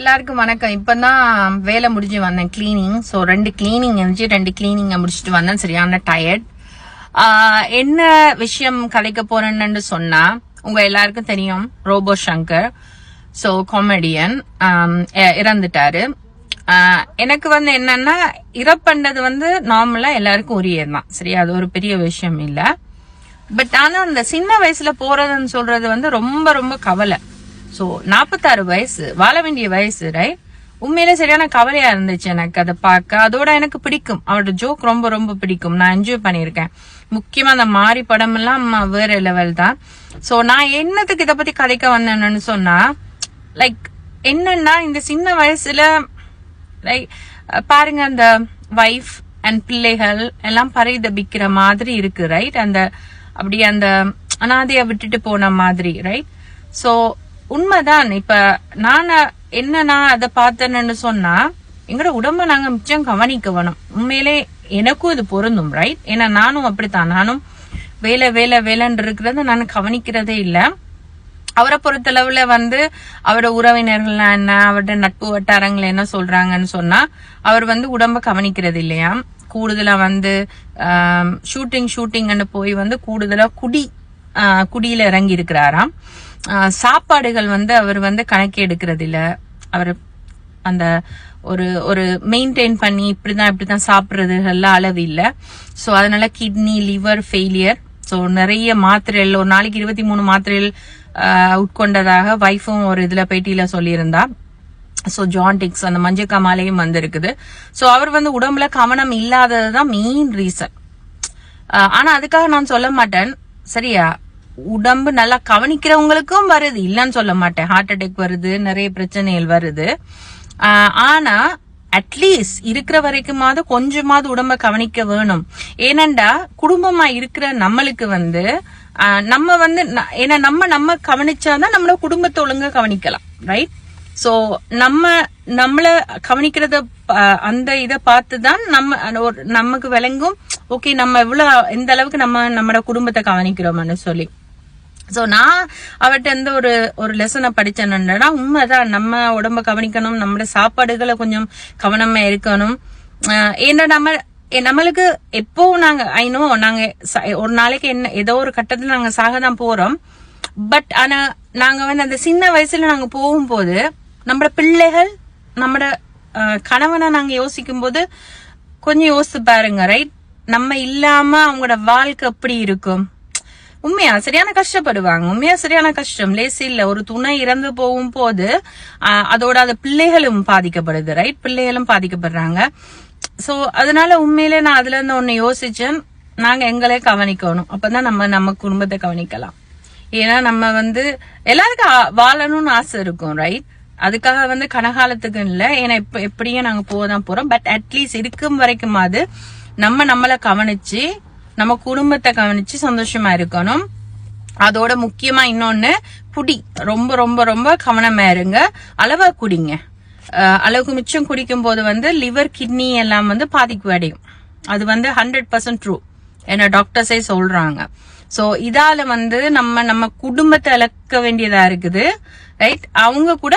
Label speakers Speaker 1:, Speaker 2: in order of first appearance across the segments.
Speaker 1: எல்லாருக்கும் வணக்கம். இப்பதான் வேலை முடிஞ்சு வந்தேன் கிளீனிங் ஸோ ரெண்டு கிளீனிங் இருந்துச்சு. ரெண்டு கிளீனிங்கை முடிச்சுட்டு வந்தேன். சரியான டயர்ட் என்ன விஷயம் கலைக்க போறேன்னு சொன்னா உங்க எல்லாருக்கும் தெரியும். ரோபோ சங்கர் ஸோ காமெடியன் இறந்துட்டாரு. எனக்கு வந்து என்னன்னா இறப்பண்டது வந்து நார்மலா எல்லாருக்கும் உரியதுதான் சரி அது ஒரு பெரிய விஷயம் இல்லை. பட் ஆனா அந்த சின்ன வயசுல போறதுன்னு சொல்றது வந்து ரொம்ப ரொம்ப கவலை. ஸோ நாற்பத்தாறு வயசு வாழ வேண்டிய வயசு ரைட் உண்மையிலே சரியான கவலையா இருந்துச்சு எனக்கு. அதை பார்க்க அதோட எனக்கு பிடிக்கும். அவரோட ஜோக் ரொம்ப ரொம்ப பிடிக்கும். நான் என்ஜாய் பண்ணியிருக்கேன். முக்கியமா அந்த மாறி படம் எல்லாம் வேற லெவல் தான். ஸோ நான் என்னத்துக்கு இதை பத்தி கதைக்க வந்தேன்னு சொன்னா லைக் என்னன்னா இந்த சின்ன வயசுல லைக் பாருங்க அந்த வைஃப் அண்ட் பிள்ளைகள் எல்லாம் பரிதபிக்கிற மாதிரி இருக்கு ரைட் அந்த அப்படி அந்த அனாதைய விட்டுட்டு போன மாதிரி ரைட் ஸோ உண்மைதான். இப்ப நான் என்ன நான் அதை பார்த்தேன்னு சொன்னா எங்களோட உடம்ப நாங்க மிச்சம் கவனிக்க வேணும் உண்மையிலே எனக்கும் இது பொருந்தும் ரைட் ஏன்னா நானும் அப்படித்தான். நானும் வேலை வேலை வேலைன்னு இருக்கிறத நான் கவனிக்கிறதே இல்லை. அவரை பொறுத்தளவுல வந்து அவரோட உறவினர்கள் என்ன அவரோட நட்பு வட்டாரங்கள் என்ன சொல்றாங்கன்னு சொன்னா அவர் வந்து உடம்ப கவனிக்கிறது இல்லையா? கூடுதலா வந்து ஷூட்டிங் ஷூட்டிங்னு போய் வந்து கூடுதலா குடி குடியில இறங்கி இருக்கிறாராம் சாப்பாடுகள் வந்து அவர் வந்து கணக்கு எடுக்கிறது இல்ல அவர் அந்த ஒரு ஒரு மெயின்டைன் பண்ணி இப்படிதான் இப்படிதான் சாப்பிடுறதுகள்லாம் அளவு இல்லை. ஸோ அதனால கிட்னி லிவர் ஃபெயிலியர் ஸோ நிறைய மாத்திரைகள் ஒரு நாளைக்கு இருபத்தி மூணு மாத்திரைகள் உட்கொண்டதாக வைஃபும் ஒரு இதுல பேட்டியில சொல்லியிருந்தா. ஸோ ஜாண்டிக்ஸ் அந்த மஞ்சள் காமாலையும் வந்திருக்குது. ஸோ அவர் வந்து உடம்புல கவனம் இல்லாததுதான் மெயின் ரீசன் ஆனா அதுக்காக நான் சொல்ல மாட்டேன். சரியா? உடம்பு நல்லா கவனிக்கிறவங்களுக்கும் வருது. இல்லைன்னு சொல்ல மாட்டேன். ஹார்ட் அட்டாக் வருது நிறைய பிரச்சனைகள் வருது. ஆனா அட்லீஸ்ட் இருக்கிற வரைக்குமாவது கொஞ்சமாவது உடம்ப கவனிக்க வேணும். ஏனண்டா குடும்பமா இருக்கிற நம்மளுக்கு வந்து நம்ம வந்து ஏன்னா நம்ம நம்ம கவனிச்சாதான் நம்மளோட குடும்பத்தை ஒழுங்கா கவனிக்கலாம் ரைட் சோ நம்ம நம்மள கவனிக்கிறத அந்த இதை பார்த்து தான் நம்ம ஒரு நமக்கு விளங்கும். ஓகே நம்ம எவ்வளோ எந்த அளவுக்கு நம்ம நம்மளோட குடும்பத்தை கவனிக்கிறோம்னு சொல்லி. ஸோ நான் அவர்கிட்ட எந்த ஒரு ஒரு லெசனை படிச்சேன்னா உண்மைதான் நம்ம உடம்ப கவனிக்கணும் நம்மளோட சாப்பாடுகளை கொஞ்சம் கவனமாக இருக்கணும். ஏன்னா நம்ம நம்மளுக்கு எப்போ நாங்க ஐநோ நாங்க ச- ஒரு நாளைக்கு என்ன ஏதோ ஒரு கட்டத்துல நாங்க சாக தான் போறோம். பட் ஆனா நாங்க வந்து அந்த சின்ன வயசுல நாங்க போகும்போது நம்மளோட பிள்ளைகள் நம்மளோட கணவனை நாங்க யோசிக்கும் போது கொஞ்சம் யோசிச்சு பாருங்க ரைட் நம்ம இல்லாம அவங்களோட வாழ்க்கை எப்படி இருக்கும்? உண்மையா? சரியான கஷ்டப்படுவாங்க. உண்மையா சரியான கஷ்டம். லேசி இல்ல. ஒரு துணை இறந்து போகும் போது அதோட அது பிள்ளைகளும் பாதிக்கப்படுது ரைட் பிள்ளைகளும் பாதிக்கப்படுறாங்க. சோ அதனால உண்மையிலே நான் அதுல இருந்து ஒண்ணு யோசிச்சேன். நாங்க எங்களே கவனிக்கணும். அப்பதான் நம்ம நம்ம குடும்பத்தை கவனிக்கலாம். ஏன்னா நம்ம வந்து எல்லாருக்கும் வாழணும்னு ஆசை இருக்கும் ரைட் அதுக்காக வந்து கனகாலத்துக்கு இல்ல. ஏன்னா இப்ப எப்படியும் நாங்க போதான் போறோம். பட் அட்லீஸ்ட் இருக்கும் வரைக்குமாவது நம்ம நம்மள கவனிச்சு நம்ம குடும்பத்தை கவனிச்சு சந்தோஷமா இருக்கணும். அதோட முக்கியமா இன்னொன்னு குடி ரொம்ப ரொம்ப ரொம்ப கவனமா இருங்க. அளவா குடிங்க. அளவுக்கு மிச்சம் குடிக்கும் போது வந்து லிவர் கிட்னி எல்லாம் வந்து பாதிக்கு அடையும். அது வந்து ஹண்ட்ரட் பர்சன்ட் ட்ரூ என்ன டாக்டர்ஸே சொல்றாங்க. சோ இதால வந்து நம்ம நம்ம குடும்பத்தை இழக்க வேண்டியதா இருக்குது. ரைட் அவங்க கூட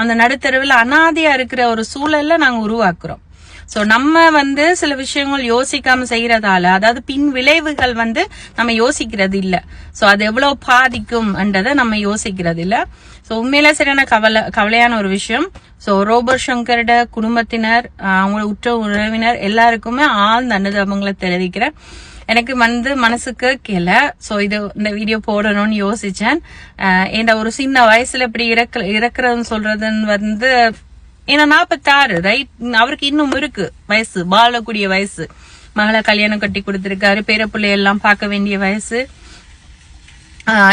Speaker 1: அந்த நடுத்தருவில் அனாதையா இருக்கிற ஒரு சூழல்ல நாங்க உருவாக்குறோம். ஸோ நம்ம வந்து சில விஷயங்கள் யோசிக்காம செய்யறதால அதாவது பின் விளைவுகள் வந்து நம்ம யோசிக்கிறது இல்லை ஸோ அது எவ்வளவு பாதிக்கும் என்றதை நம்ம யோசிக்கிறது இல்லை ஸோ உண்மையில சரியான கவலை கவலையான ஒரு விஷயம். ஸோ ரோபர்ட் சங்கரோட குடும்பத்தினர் அவங்களோட உற்ற உறவினர் எல்லாருக்குமே ஆழ்ந்த அனுதாபங்களை தெரிவிக்கிறேன். எனக்கு வந்து மனசுக்கு கேல ஸோ இது இந்த வீடியோ போடணும்னு யோசிச்சேன். ஆஹ், ஒரு சின்ன வயசுல இப்படி இறக்க இறக்குறதுன்னு சொல்றதுன்னு வந்து ஏன்னா நாற்பத்தாறு ரைட் அவருக்கு இன்னும் இருக்கு வயசு வாழக்கூடிய வயசு. மகளை கல்யாணம் கட்டி கொடுத்துருக்காரு பேரப்பிள்ளை எல்லாம் பார்க்க வேண்டிய வயசு.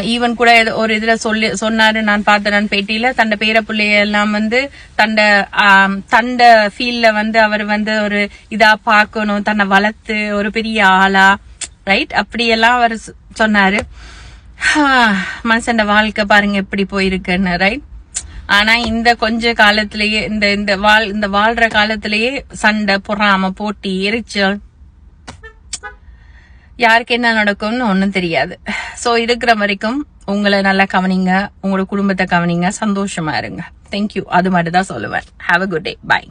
Speaker 1: ஈவன் கூட ஏதோ ஒரு இதுல சொல்லி சொன்னாரு நான் பார்த்தேன் பேட்டியில. தண்ட பேரப்பிள்ளைய எல்லாம் வந்து தண்ட தண்ட ஃபீல்ட்ல வந்து அவர் வந்து ஒரு இதா பார்க்கணும் தன்னை வளர்த்து ஒரு பெரிய ஆளா ரைட் அப்படியெல்லாம் அவர் சொ- சொன்னாரு மனுஷன் வாழ்க்கை பாருங்க எப்படி போயிருக்குன்னு ரைட் ஆனா இந்த கொஞ்ச காலத்திலேயே இந்த இந்த வாழ் இந்த வாழ்ற காலத்திலேயே சண்டை பொறாம போட்டி எரிச்சல் யாருக்கு என்ன நடக்கும்னு ஒன்றும் தெரியாது. ஸோ இருக்கிற வரைக்கும் உங்களை நல்லா கவனிங்க உங்களோட குடும்பத்தை கவனிங்க சந்தோஷமா இருங்க. தேங்க்யூ அது மட்டும் தான் சொல்லுவேன். Have a good day bye